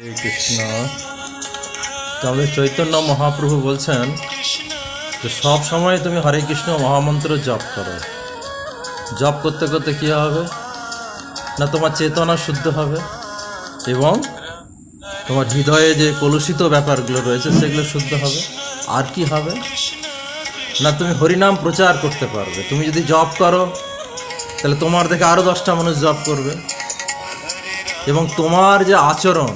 কৃষ্ণ। তো আমাদের চৈতন্য মহাপ্রভু বলছেন যে সব সময় তুমি হরে কৃষ্ণ মহামন্ত্র জপ করো। জপ করতে করতে কী হবে? না তোমার চেতনা শুদ্ধ হবে এবং তোমার হৃদয়ে যে কলুষিত ব্যাপারগুলো রয়েছে সেগুলো শুদ্ধ হবে। আর কি হবে? না তুমি হরিনাম প্রচার করতে পারবে। তুমি যদি জপ করো, তাহলে তোমার দেখে আরও দশটা মানুষ জপ করবে। এবং তোমার যে আচরণ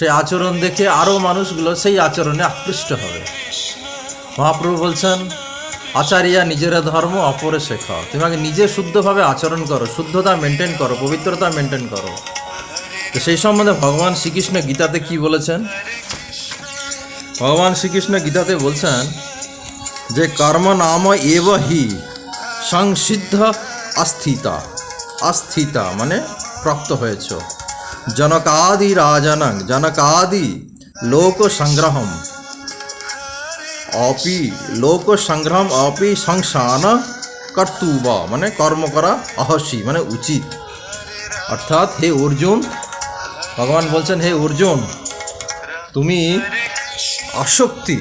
সেই আচরণ দেখে আরও মানুষগুলো সেই আচরণে আকৃষ্ট হবে। মহাপ্রভু বলছেন, আচারিয়া, নিজেরা ধর্ম, অপরে শেখাও তুমি আগে নিজে শুদ্ধভাবে আচরণ করো, শুদ্ধতা মেনটেন করো, পবিত্রতা মেনটেন করো। তো সেই সম্বন্ধে ভগবান শ্রীকৃষ্ণ গীতাতে কি বলেছেন? ভগবান শ্রীকৃষ্ণ গীতাতে বলছেন যে, কর্ম নাম এব হি, সংসিদ্ধ আস্থিতা। আস্থিতা মানে প্রাপ্ত হয়েছ। জনকাদি রাজনং, জনকাদি লোক সংগ্রহম অপি লোক সংগ্রহম অপি সংসান কর্তুবা মানে কর্ম করা অহসি মানে উচিত। অর্থাৎ হে অর্জুন, ভগবান বলছেন, হে অর্জুন, তুমি আসক্তি,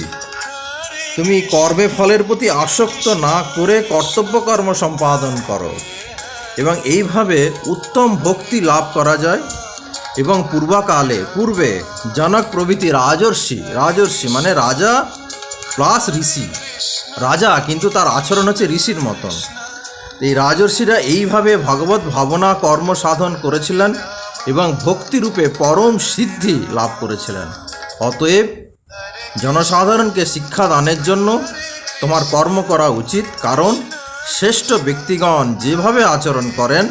তুমি কর্মে ফলের প্রতি আসক্ত না করে কর্তব্য কর্ম সম্পাদন করো। এবং এইভাবে উত্তম ভক্তি লাভ করা যায়। এবং পূর্বকালে, পূর্বে জনক প্রভৃতি রাজর্ষি রাজর্ষি মানে রাজা প্লাস ঋষি। রাজা কিন্তু তার আচরণ হচ্ছে ঋষির মতন। এই রাজর্ষিরা এইভাবে ভগবত ভাবনা, কর্ম সাধন করেছিলেন এবং ভক্তিরূপে পরম সিদ্ধি লাভ করেছিলেন। অতএব জনসাধারণকে শিক্ষা দানের জন্য তোমার কর্ম করা উচিত, কারণ শ্রেষ্ঠ ব্যক্তিগণ যেভাবে আচরণ করেন,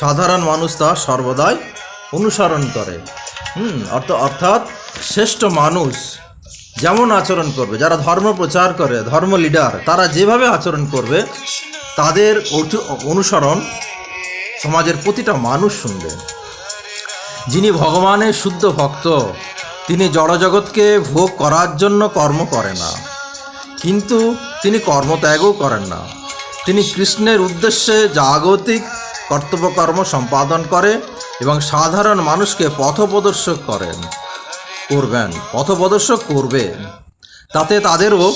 সাধারণ মানুষ তা সর্বদাই অনুসরণ করে। হুম, অর্থ অর্থাৎ শ্রেষ্ঠ মানুষ যেমন আচরণ করবে, যারা ধর্ম প্রচার করে, ধর্ম লিডার তারা যেভাবে আচরণ করবে, তাদের অনুসরণ সমাজের প্রতিটা মানুষ শুনবে। যিনি ভগবানের শুদ্ধ ভক্ত, তিনি জড়জগৎকে ভোগ করার জন্য কর্ম করে না। কিন্তু তিনি কর্মত্যাগও করেন না। তিনি কৃষ্ণের উদ্দেশ্যে জাগতিক কর্তব্যকর্ম সম্পাদন করে এবং সাধারণ মানুষকে পথপ্রদর্শক করেন, করবেন, পথপ্রদর্শক করবেন। তাতে তাদেরও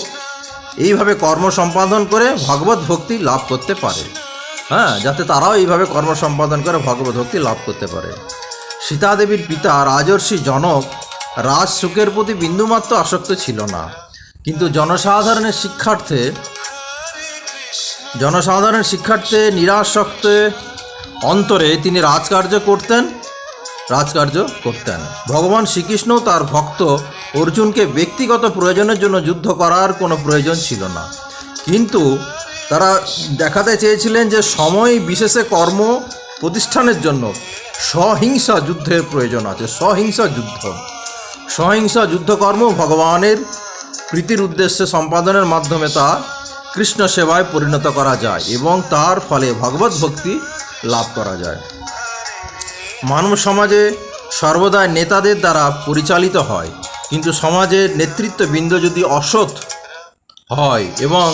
এইভাবে কর্ম সম্পাদন করে ভগবত ভক্তি লাভ করতে পারে। হ্যাঁ যাতে তারাও এইভাবে কর্ম সম্পাদন করে ভগবত ভক্তি লাভ করতে পারে। সীতাদেবীর পিতা রাজর্ষি জনক রাজ সুখের প্রতি বিন্দুমাত্র আসক্ত ছিল না। কিন্তু জনসাধারণের শিক্ষার্থে জনসাধারণের শিক্ষার্থে নিরাসক্ত অন্তরে তিনি রাজকার্য করতেন রাজকার্য করতেন। ভগবান শ্রীকৃষ্ণও তার ভক্ত অর্জুনকে ব্যক্তিগত প্রয়োজনের জন্য যুদ্ধ করার কোনো প্রয়োজন ছিল না। কিন্তু তারা দেখাতে চেয়েছিলেন যে সময়, বিশেষে কর্ম প্রতিষ্ঠানের জন্য সহিংসা যুদ্ধের প্রয়োজন আছে, সহিংসা যুদ্ধ। সহিংসা যুদ্ধকর্ম ভগবানের প্রীতির উদ্দেশ্যে সম্পাদনের মাধ্যমে তা কৃষ্ণ সেবায় পরিণত করা যায় এবং তার ফলে ভগবত ভক্তি লাভ করা যায়। মানব সমাজে সর্বদাই নেতাদের দ্বারা পরিচালিত হয়, কিন্তু সমাজের নেতৃত্ববৃন্দ যদি অসৎ হয় এবং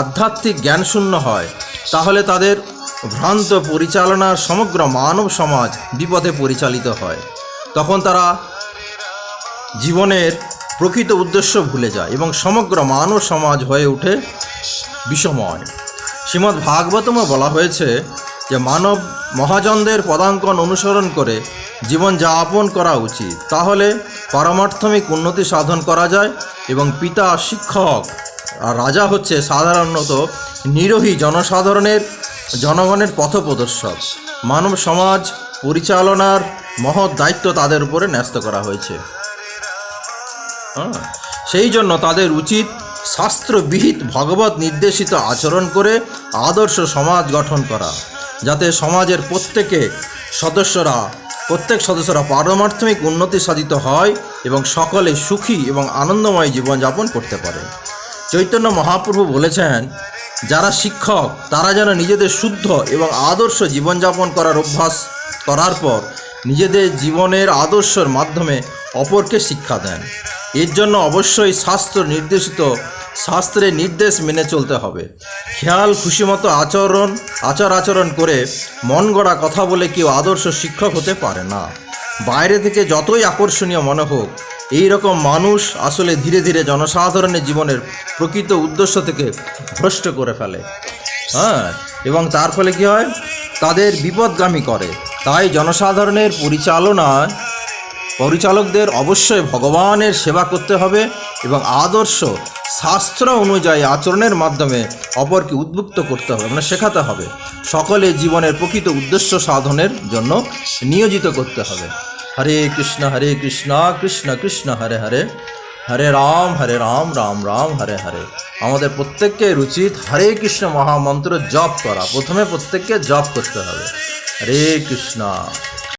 আধ্যাত্মিক জ্ঞানশূন্য হয়, তাহলে তাদের ভ্রান্ত পরিচালনার সমগ্র মানব সমাজ বিপদে পরিচালিত হয়। তখন তারা জীবনের প্রকৃত উদ্দেশ্য ভুলে যায় এবং সমগ্র মানব সমাজ হয়ে ওঠে বিষময়। শ্রীমদ্ ভাগবতমে বলা হয়েছে যে মানব মহাজনদের পদাঙ্কন অনুসরণ করে জীবন যাপন করা উচিত। তাহলে পারমার্থমিক উন্নতি সাধন করা যায় এবং পিতা শিক্ষক আর রাজা হচ্ছে সাধারণত নিরোহী জনসাধারণের, জনগণের পথপ্রদর্শক। মানব সমাজ পরিচালনার মহৎ দায়িত্ব তাদের উপরে ন্যস্ত করা হয়েছে। হ্যাঁ সেই জন্য তাদের উচিত শাস্ত্রবিহিত ভগবত নির্দেশিত আচরণ করে আদর্শ সমাজ গঠন করা। যাতে সমাজের প্রত্যেকে সদস্যরা, প্রত্যেক সদস্যরা পারমার্থমিক উন্নতি সাধিত হয় এবং সকলে সুখী এবং আনন্দময় জীবনযাপন করতে পারে। চৈতন্য মহাপ্রভু বলেছেন, যারা শিক্ষক, তারা যেন নিজেদের শুদ্ধ এবং আদর্শ জীবনযাপন করার অভ্যাস করার পর নিজেদের জীবনের আদর্শের মাধ্যমে অপরকে শিক্ষা দেন। এর জন্য অবশ্যই শাস্ত্র নির্দেশিত শাস্ত্রের নির্দেশ মেনে চলতে হবে। খেয়াল খুশিমতো আচরণ, আচার আচরণ করে মন গড়া কথা বলে কেউ আদর্শ শিক্ষক হতে পারে না। বাইরে থেকে যতই আকর্ষণীয় মনে হোক, এই রকম মানুষ আসলে ধীরে ধীরে জনসাধারণের জীবনের প্রকৃত উদ্দেশ্য থেকে ভ্রষ্ট করে ফেলে। হ্যাঁ এবং তার ফলে কি হয়? তাদের বিপদগামী করে। তাই জনসাধারণের পরিচালনায় পরিচালকদের অবশ্যই ভগবানের সেবা করতে হবে এবং আদর্শ শাস্ত্র অনুযায়ী আচরণের মাধ্যমে অপরকে উদ্বুক্ত করতে হবে মানে শেখাতে হবে। সকলে জীবনের প্রকৃত উদ্দেশ্য সাধনের জন্য নিয়োজিত করতে হবে। হরে কৃষ্ণ হরে কৃষ্ণ কৃষ্ণ কৃষ্ণ, হরে হরে। হরে রাম হরে রাম রাম রাম, হরে হরে। আমাদের প্রত্যেককে উচিত হরে কৃষ্ণ মহামন্ত্র জপ করা। প্রথমে প্রত্যেককে জপ করতে হবে। হরে কৃষ্ণ।